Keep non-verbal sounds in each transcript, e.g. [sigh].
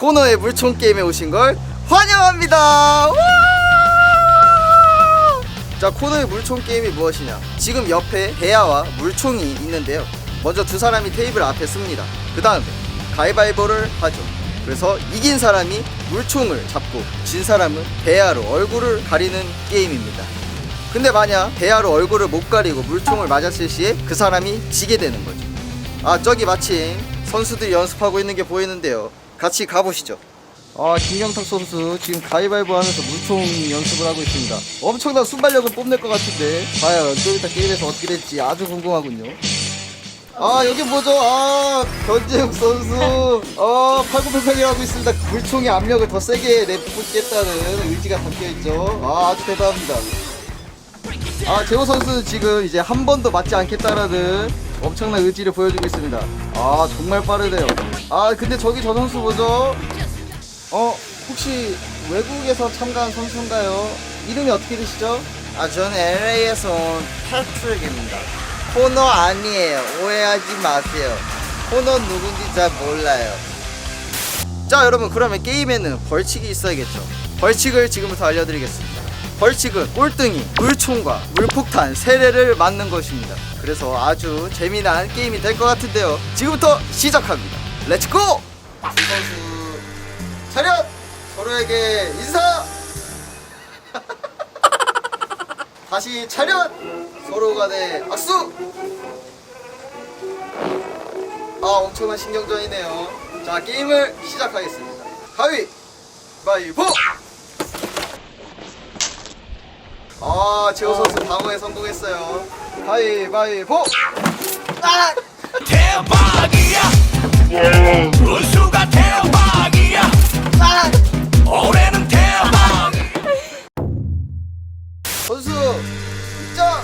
코너의 물총 게임에 오신 걸 환영합니다. 우! 자 코너의 물총 게임이 무엇이냐? 지금 옆에 대야와 물총이 있는데요. 먼저 두 사람이 테이블 앞에 씁니다. 그 다음에 가위바위보를 하죠. 그래서 이긴 사람이 물총을 잡고 진 사람은 대야로 얼굴을 가리는 게임입니다. 근데 만약 대야로 얼굴을 못 가리고 물총을 맞았을 시에 그 사람이 지게 되는 거죠. 아 저기 마침 선수들이 연습하고 있는 게 보이는데요. 같이 가보시죠. 아 김경탁 선수 지금 가위바위보 하면서 물총 연습을 하고 있습니다. 엄청난 순발력을 뽐낼 것 같은데 과연 좀 이따 게임에서 어떻게 될지 아주 궁금하군요. 아 여기 뭐죠? 아 변재욱 선수 아 팔굽혀펴기를 하고 있습니다. 물총의 압력을 더 세게 내뿜겠다는 의지가 담겨 있죠. 아 아주 대단합니다. 아 재호 선수는 지금 이제 한 번도 맞지 않겠다라는 엄청난 의지를 보여주고 있습니다. 아 정말 빠르네요. 아 근데 저기 저 선수 뭐죠? 어 혹시 외국에서 참가한 선수인가요? 이름이 어떻게 되시죠? 아 저는 LA에서 온 패트릭입니다. 코너 아니에요. 오해하지 마세요. 코너 누군지 잘 몰라요. 자 여러분 그러면 게임에는 벌칙이 있어야겠죠. 벌칙을 지금부터 알려드리겠습니다. 벌칙은 꼴등이 물총과 물폭탄 세례를 맞는 것입니다. 그래서 아주 재미난 게임이 될 것 같은데요. 지금부터 시작합니다. 렛츠고! 선수 차렷! 서로에게 인사! [laughs] 다시 차렷! 서로 간에 악수! 아 엄청난 신경전이네요. 자 게임을 시작하겠습니다. 가위! 바위보! 아 재호 선수 방어에 성공했어요. 가위바위보! 아! 대박이야 우수가 대박이야 아! 올해는 대박 선수 입장!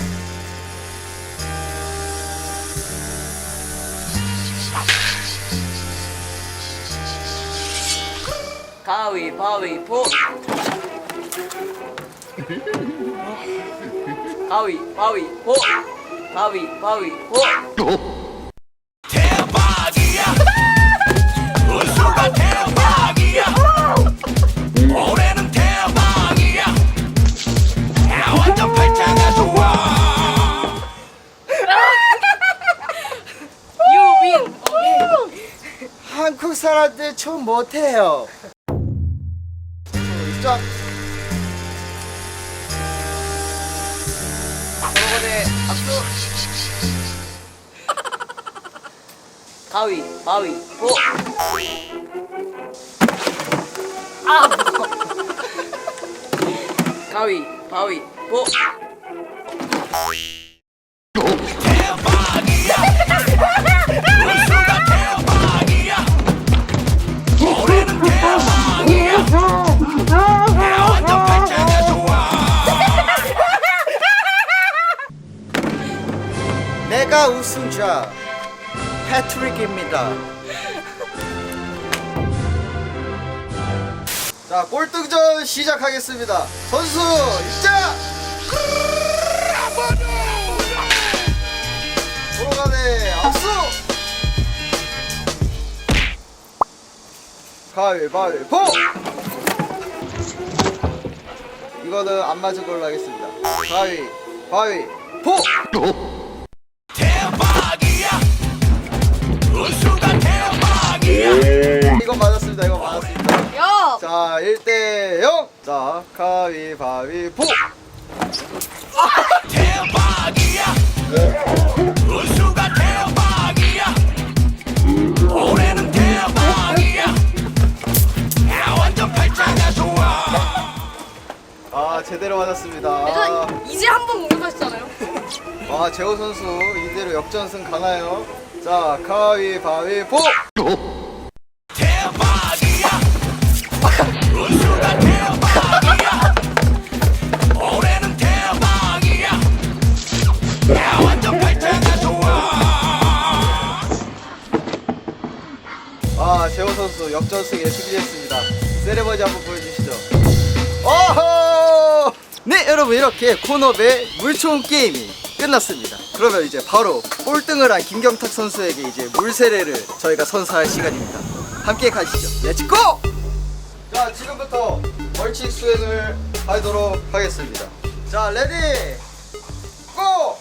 가위바위보 가위바위보 가위바위보 사람들 총 못해요. 입장. 서로 간에 악수. 가위 바위 보 아 [laughs] 가위 바위 보 패트릭입니다. 자 꼴등전 시작하겠습니다. 선수. 서로 간에 악수. 가위바위보. 이거는 안 맞은 걸로 하겠습니다. 가위 바위 보. 이거 맞았습니다. 이거 맞았습니다. 야 자, 1대 0. 자, 가위바위보. 대박이야 우수가 대박이야 올해는 대박이야 야, 완전 팔자가 좋아 아, 제대로 맞았습니다. 아, 이제 한 번 공격하셨잖아요 [laughs] 아, 재호 선수 이대로 역전승 가나요? 자, 가위바위보. 선수 역전승에 승리했습니다. 세레머니 한번 보여주시죠. 어허! 네 여러분 이렇게 코너의 물총 게임이 끝났습니다. 그러면 이제 바로 꼴등을 한 김경탁 선수에게 이제 물세례를 저희가 선사할 시간입니다. 함께 가시죠. 예치고! 자 지금부터 벌칙 수행을 하도록 하겠습니다. 자 레디 고!